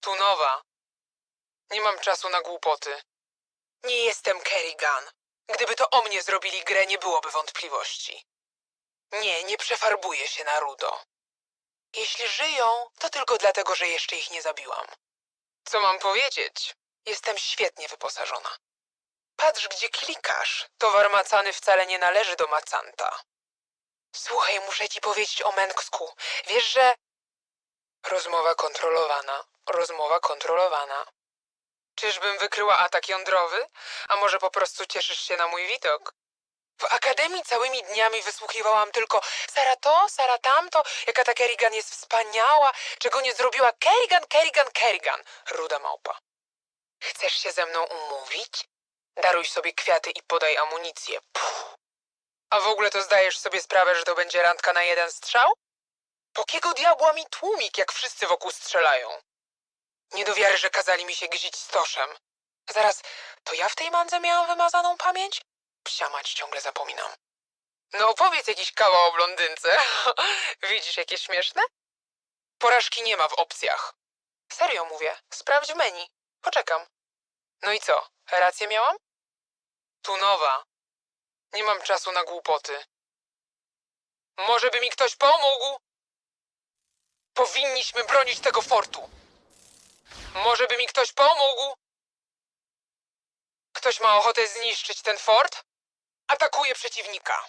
Tu nowa. Nie mam czasu na głupoty. Nie jestem Kerrigan. Gdyby to o mnie zrobili grę, nie byłoby wątpliwości. Nie, nie przefarbuję się na rudo. Jeśli żyją, to tylko dlatego, że jeszcze ich nie zabiłam. Co mam powiedzieć? Jestem świetnie wyposażona. Patrz, gdzie klikasz. Towar macany wcale nie należy do macanta. Słuchaj, muszę ci powiedzieć o Męksku. Wiesz, że... Rozmowa kontrolowana. Rozmowa kontrolowana. Czyżbym wykryła atak jądrowy? A może po prostu cieszysz się na mój widok? W akademii całymi dniami wysłuchiwałam tylko Sara to, Sara tamto, jaka ta Kerrigan jest wspaniała, czego nie zrobiła Kerrigan, Kerrigan, Kerrigan. Ruda małpa. Chcesz się ze mną umówić? Daruj sobie kwiaty i podaj amunicję. Puh. A w ogóle to zdajesz sobie sprawę, że to będzie randka na jeden strzał? Po kiego diabła mi tłumik, jak wszyscy wokół strzelają? Nie do wiary, że kazali mi się gzić stoszem. Zaraz, to ja w tej mandze miałam wymazaną pamięć? Psia mać, ciągle zapominam. No opowiedz jakiś kawał o blondynce. Widzisz, jakie śmieszne? Porażki nie ma w opcjach. Serio mówię, sprawdź menu. Poczekam. No i co, rację miałam? Tu nowa. Nie mam czasu na głupoty. Może by mi ktoś pomógł? Powinniśmy bronić tego fortu. Może by mi ktoś pomógł? Ktoś ma ochotę zniszczyć ten fort? Atakuje przeciwnika.